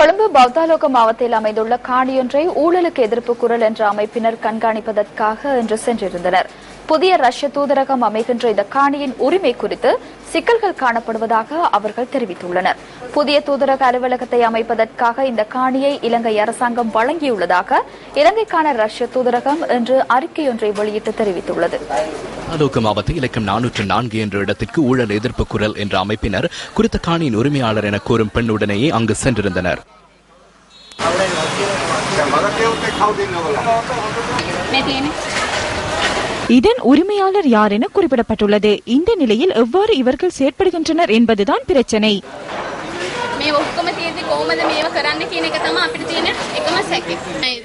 கொழும்பு பௌத்தாலோக மாவட்டத்தில் அமைந்துள்ள காணியொன்றை ஊழலுக்கு எதிர்ப்பு குரல் என்ற அமைப்பினர் கண்காணிப்பதற்காக இன்று சென்றிருந்தனர். புதிய ரஷ்ய தூதரகம் அமைகின்ற இந்த காணியின் உரிமை குறித்து சிக்கல்கள் காணப்படுவதாக அவர்கள் தெரிவித்துள்ளனர். புதிய தூதரக அலுவலகத்தை அமைப்பதற்காக இந்த காணியை இலங்கை அரசாங்கம் வழங்கியுள்ளதாக இலங்கைக்கான ரஷ்ய தூதரகம் இன்று அறிக்கையொன்றை வெளியிட்டு தெரிவித்துள்ளது. தாலூக்கு மாவட்ட இலக்கம் நானூற்று நான்கு என்ற இடத்திற்கு ஊழல் எதிர்ப்பு குரல் என்ற அமைப்பினர் குறித்த காணியின் உரிமையாளர் என கூறும் பெண்ணுடனேயே அங்கு சென்றிருந்தனர். இதன் உரிமையாளர் யார் என குறிப்பிடப்பட்டுள்ளது. இந்த நிலையில் எவ்வாறு இவர்கள் செயற்படுகின்றனர் என்பதுதான் பிரச்சனை. කොහොමද මේව කරන්න කියන එක තමයි අපිට තියෙන එකම සැකේ.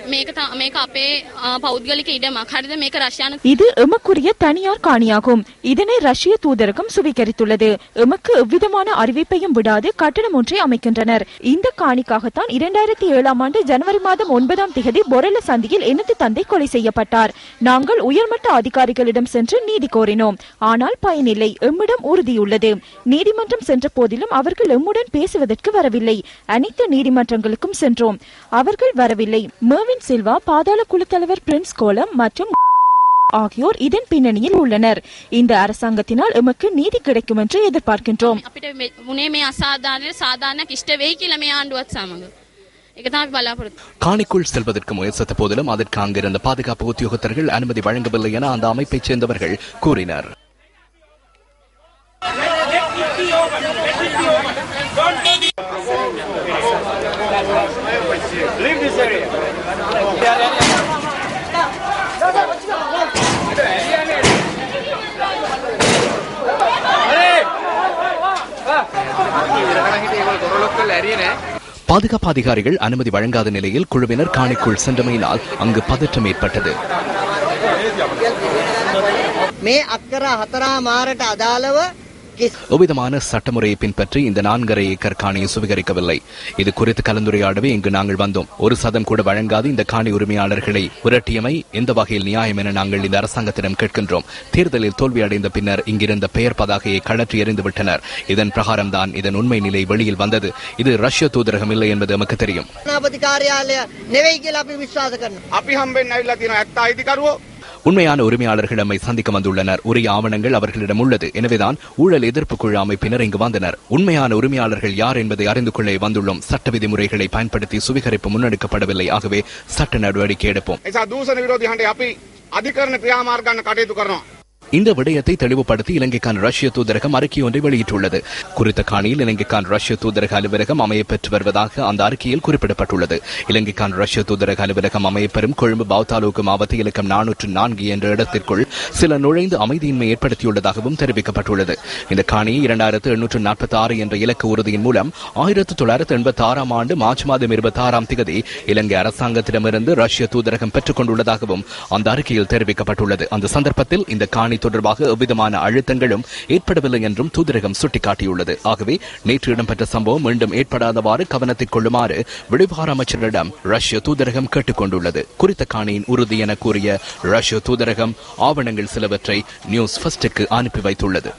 මේක තා- මේක අපේ අ, පෞද්ගලික ඉඩමක්. හරිද? මේක රෂ්‍යානු இது எமக்குரிய தனியார் காணியாகும் இதனை ரஷ்ய தூதரகம் சுவீகரித்துள்ளது எமக்கு எவ்விதமான அறிவிப்பையும் விடாது கட்டணம் ஒன்றை அமைக்கின்றனர் இந்த காணிக்காகத்தான் இரண்டாயிரத்தி ஏழாம் ஆண்டு ஜனவரி மாதம் ஒன்பதாம் திகதி பொரல சந்தியில் எனது தந்தை கொலை செய்யப்பட்டார் நாங்கள் உயர்மட்ட அதிகாரிகளிடம் சென்று நீதி கோரினோம் ஆனால் பயனில்லை எம்மிடம் உறுதியுள்ளது நீதிமன்றம் சென்ற போதிலும் அவர்கள் எம்முடன் பேசுவதற்கு வரவில்லை அனைத்து நீதிமன்றங்களுக்கும் சென்றோம். அவர்கள் வரவில்லை. மேவின் சில்வா பாதாள குழு தலைவர் பிரின்ஸ் கோலம் மற்றும் ஆகியோர் இதன் பின்னணியில் உள்ளனர். இந்த அரசாங்கத்தினால் எமக்கு நீதி கிடைக்கும் என்று எதிர்பார்க்கின்றோம். காணிக்குள் செல்வதற்கு முயற்சித்த போதிலும் அதற்கு அங்கிருந்த பாதுகாப்பு உத்தியோகத்தர்கள் அனுமதி வழங்கவில்லை என அந்த அமைப்பைச் சேர்ந்தவர்கள் கூறினர். Don't பாதுகாப்பு அதிகாரிகள் அனுமதி வழங்காத நிலையில் குழுவினர் காணிக்குள் சென்றமையினால் அங்கு பதற்றம் ஏற்பட்டது මේ අක්කර හතරා මාරට අදාළව කිස් எவ்விதமான சட்டமுறையை பின்பற்றி இந்த நான்கரை ஏக்கர் காணியை சுவீகரிக்கவில்லை. இது குறித்து கலந்துரையாடவே இங்கு நாங்கள் வந்தோம். ஒரு சதம் கூட வழங்காது இந்த காணி உரிமையாளர்களை விரட்டியமை எந்த வகையில் நியாயம் என நாங்கள் இந்த அரசாங்கத்திடம் கேட்கின்றோம். தேர்தலில் தோல்வியடைந்த பின்னர் இங்கிருந்த பெயர் பதாகையை கழற்றி எறிந்து விட்டனர் இதன் பிரகாரம்தான் இதன் உண்மை நிலை வெளியில் வந்தது. இது ரஷ்ய தூதரகம் இல்லை என்பது நமக்கு தெரியும். உண்மையான உரிமையாளர்கள் நம்மை சந்திக்க வந்துள்ளனர். உரிய ஆவணங்கள் அவர்களிடம் உள்ளது. எனவேதான் ஊழல் எதிர்ப்பு குழு அமைப்பினர் இங்கு வந்தனர். உண்மையான உரிமையாளர்கள் யார் என்பதை அறிந்து கொள்ள வந்துள்ளோம். சட்ட விதிமுறைகளை பயன்படுத்தி சுவீகரிப்பு முன்னெடுக்கப்படவில்லை. ஆகவே சட்ட நடவடிக்கை எடுப்போம். அதிகரண கிரியாமார்கான கட்டயத்து கரணம் இந்த விடயத்தை தெளிவுபடுத்தி இலங்கைக்கான ரஷ்ய தூதரகம் அறிக்கை ஒன்றை வெளியிட்டுள்ளது. குறித்த காணியில் இலங்கைக்கான ரஷ்ய தூதரக அலுவலகம் அமையப்பெற்று வருவதாக அந்த அறிக்கையில் குறிப்பிடப்பட்டுள்ளது. இலங்கைக்கான ரஷ்ய தூதரக அலுவலகம் அமையப்பெறும் கொழும்பு பௌத்தாலோக்கு மாவட்ட இலக்கம் நானூற்று நான்கு என்ற இடத்திற்குள் சில நுழைந்து அமைதியின்மை ஏற்படுத்தியுள்ளதாகவும் தெரிவிக்கப்பட்டுள்ளது. இந்த காணியை இரண்டாயிரத்து எண்ணூற்று நாற்பத்தி ஆறு என்ற இலக்கு உறுதியின் மூலம் ஆயிரத்தி தொள்ளாயிரத்து எண்பத்தி ஆறாம் ஆண்டு மார்ச் மாதம் இருபத்தி ஆறாம் திகதி இலங்கை அரசாங்கத்திடமிருந்து ரஷ்ய தூதரகம் பெற்றுக் கொண்டுள்ளதாகவும் அந்த அறிக்கையில் தெரிவிக்கப்பட்டுள்ளது. அந்த சந்தர்ப்பத்தில் இந்த காணி தொடர்பாக எவ்விதமான அழுத்தங்களும் ஏற்படவில்லை என்றும் தூதரகம் சுட்டிக்காட்டியுள்ளது. ஆகவே நேற்று இடம்பெற்ற சம்பவம் மீண்டும் ஏற்படாதவாறு கவனத்தில் கொள்ளுமாறு வெளிவார அமைச்சரிடம் ரஷ்ய தூதரகம் கேட்டுக் கொண்டுள்ளது குறித்த காணியின் உறுதி என கூறிய ரஷ்ய தூதரகம் ஆவணங்கள் சிலவற்றை நியூஸ் ஃபர்ஸ்டுக்கு அனுப்பி வைத்துள்ளது.